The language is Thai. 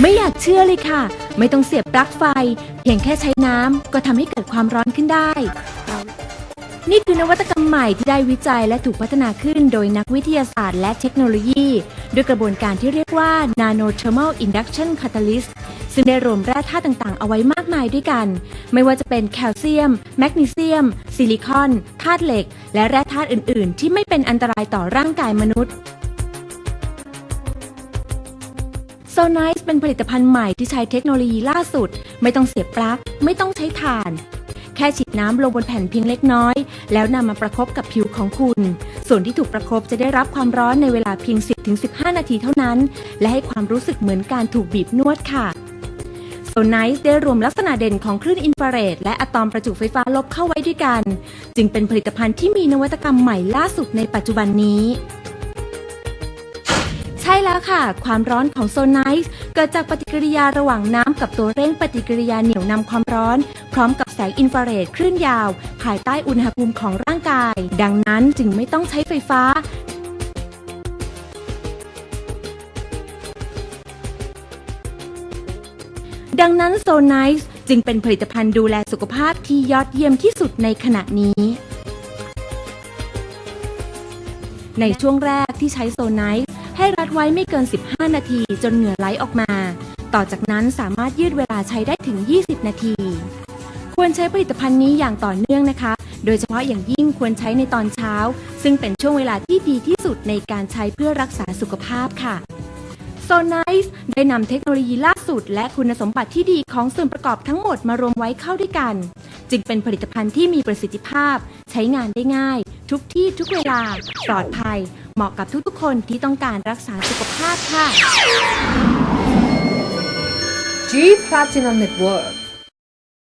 ไม่อยากเชื่อเลยค่ะ ไม่ต้องเสียบปลั๊กไฟ เพียงแค่ใช้น้ำก็ทำให้เกิดความร้อนขึ้นได้ นี่คือนวัตกรรมใหม่ที่ได้วิจัยและถูกพัฒนาขึ้นโดยนักวิทยาศาสตร์และเทคโนโลยี ด้วยกระบวนการที่เรียกว่า Nano Thermal Induction Catalyst ซึ่งได้รวมแร่ธาตุต่างๆ เอาไว้มากมายด้วยกัน ไม่ว่าจะเป็นแคลเซียม แมกนีเซียม ซิลิคอนธาตุเหล็ก และแร่ธาตุอื่น ๆ ที่ไม่เป็นอันตรายต่อร่างกายมนุษย์ โซน i ์เป็นผลิตภัณฑ์ใหม่ที่ใช้เทคโนโลยีล่าสุด ไม่ต้องเสียบปลั๊กไม่ต้องใช้ถ่าน แค่ฉีดน้ำลงบนแผ่นเพียงเล็กน้อย แล้วนำมาประคบกับผิวของคุณ ส่วนที่ถูกประคบจะได้รับความร้อนในเวลาเพียง 10-15 นาทีเท่านั้น และให้ความรู้สึกเหมือนการถูกบีบนวดค่ะโซน i ์ได้รวมลักษณะเด่นของคลื่นอินฟราเรดและอะตอมประจุไฟฟ้าลบเข้าไว้ด้วยกัน จึงเป็นผลิตภัณฑ์ที่มีนวัตกรรมใหม่ล่าสุดในปัจจุบันนี้ ใช่แล้วค่ะ ความร้อนของโซน i ์เกิดจากปฏิกิริยาระหว่างน้ำกับตัวเร่งปฏิกิริยาเหนี่ยวนำความร้อน พร้อมกับแสงอินฟราเรดคลื่นยาว ภายใต้อุณหภูมิของร่างกาย ดังนั้นจึงไม่ต้องใช้ไฟฟ้าดังนั้นโซน i ์จึงเป็นผลิตภัณฑ์ดูแลสุขภาพที่ยอดเยี่ยมที่สุดในขณะนี้ ในช่วงแรกที่ใช้โซน i ์ ให้รัดไว้ไม่เกิน 15 นาทีจนเหงื่อไหลออกมา ต่อจากนั้นสามารถยืดเวลาใช้ได้ถึง 20 นาที ควรใช้ผลิตภัณฑ์นี้อย่างต่อเนื่องนะคะ โดยเฉพาะอย่างยิ่งควรใช้ในตอนเช้า ซึ่งเป็นช่วงเวลาที่ดีที่สุดในการใช้เพื่อรักษาสุขภาพค่ะโซน i ์ได้นำเทคโนโลยีล่าสุด และคุณสมบัติที่ดีของส่วนประกอบทั้งหมดมารวมไว้เข้าด้วยกัน จึงเป็นผลิตภัณฑ์ที่มีประสิทธิภาพ ใช้งานได้ง่าย ทุกที่ทุกเวลา ปลอดภัย เหมาะกับทุกๆ คนที่ต้องการรักษาสุขภาพค่ะ G Platinum Network